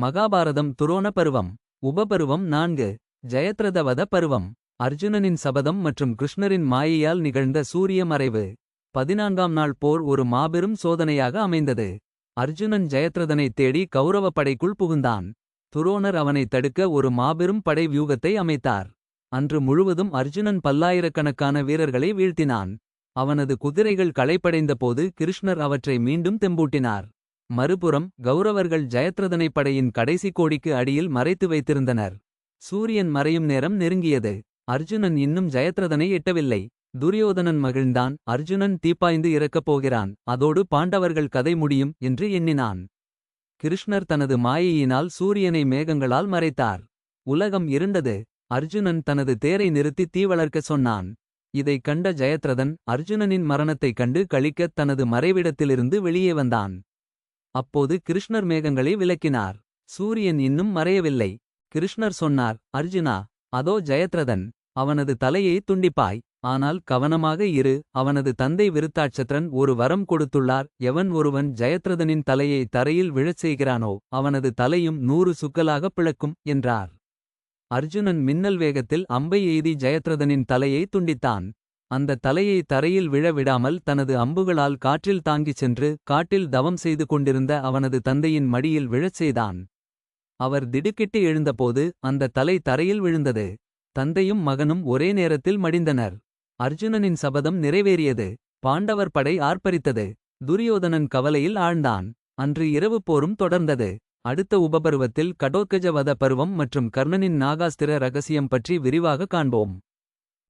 மகாபாரதம் துரோண பருவம் உபபருவம் நான்கு ஜெயத்ரதவத பருவம் அர்ஜுனனின் சபதம் மற்றும் கிருஷ்ணரின் மாயையால் நிகழ்ந்த சூரிய மறைவு. பதினான்காம் நாள் போர் ஒரு மாபெரும் சோதனையாக அமைந்தது. அர்ஜுனன் ஜெயத்ரதனை தேடி கௌரவ படைக்குள் புகுந்தான். துரோணர் அவனைத் தடுக்க ஒரு மாபெரும் படை வியூகத்தை அமைத்தார். அன்று முழுவதும் அர்ஜுனன் பல்லாயிரக்கணக்கான வீரர்களை வீழ்த்தினான். அவனது குதிரைகள் களைப்படைந்தபோது கிருஷ்ணர் அவற்றை மீண்டும் தெம்பூட்டினார். மறுபுறம் கௌரவர்கள் ஜெயத்ரதனை படையின் கடைசி கோடிக்கு அடியில் மறைத்து வைத்திருந்தனர். சூரியன் மறையும் நேரம் நெருங்கியது. அர்ஜுனன் இன்னும் ஜெயத்ரதனை எட்டவில்லை. துரியோதனன் மகிழ்ந்தான். அர்ஜுனன் தீப்பாய்ந்து இறக்கப் போகிறான். அதோடு பாண்டவர்கள் கதை முடியும் என்று எண்ணினான். கிருஷ்ணர் தனது மாயையினால் சூரியனை மேகங்களால் மறைத்தார். உலகம் இருண்டது. அர்ஜுனன் தனது தேரை நிறுத்தி தீ வளர்க்கச் சொன்னான். இதைக் கண்ட ஜெயத்ரதன் அர்ஜுனனின் மரணத்தைக் கண்டு கழிக்கத் தனது மறைவிடத்திலிருந்து வெளியே வந்தான். அப்போது கிருஷ்ணர் மேகங்களை விளக்கினார். சூரியன் இன்னும் மறையவில்லை. கிருஷ்ணர் சொன்னார் அர்ஜுனா அதோ ஜெயத்ரதன் அவனது தலையை துண்டிப்பாய். ஆனால் கவனமாக இரு அவனது தந்தை விருத்தாட்சத்ரன் ஒரு வரம் கொடுத்துள்ளார். எவன் ஒருவன் ஜெயத்ரதனின் தலையை தரையில் விழச் செய்கிறானோ அவனது தலையும் நூறு சுக்கலாகப் பிளக்கும் என்றார். அர்ஜுனன் மின்னல் வேகத்தில் அம்பை எய்தி ஜெயத்ரதனின் தலையை துண்டித்தான். அந்த தலையை தரையில் விழ விடாமல் தனது அம்புகளால் காற்றில் தாங்கிச் சென்று காட்டில் தவம் செய்து கொண்டிருந்த அவனது தந்தையின் மடியில் விழச் செய்தான். அவர் திடுக்கிட்டு எழுந்தபோது அந்த தலை தரையில் விழுந்தது. தந்தையும் மகனும் ஒரே நேரத்தில் மடிந்தனர். அர்ஜுனனின் சபதம் நிறைவேறியது. பாண்டவர் படை ஆர்ப்பரித்தது. துரியோதனன் கவலையில் ஆழ்ந்தான். அன்று இரவு போரும் தொடர்ந்தது. அடுத்த உபபருவத்தில் கடோத்கஜவத பருவம் மற்றும் கர்ணனின் நாகாஸ்திர ரகசியம் பற்றி விரிவாக காண்போம்.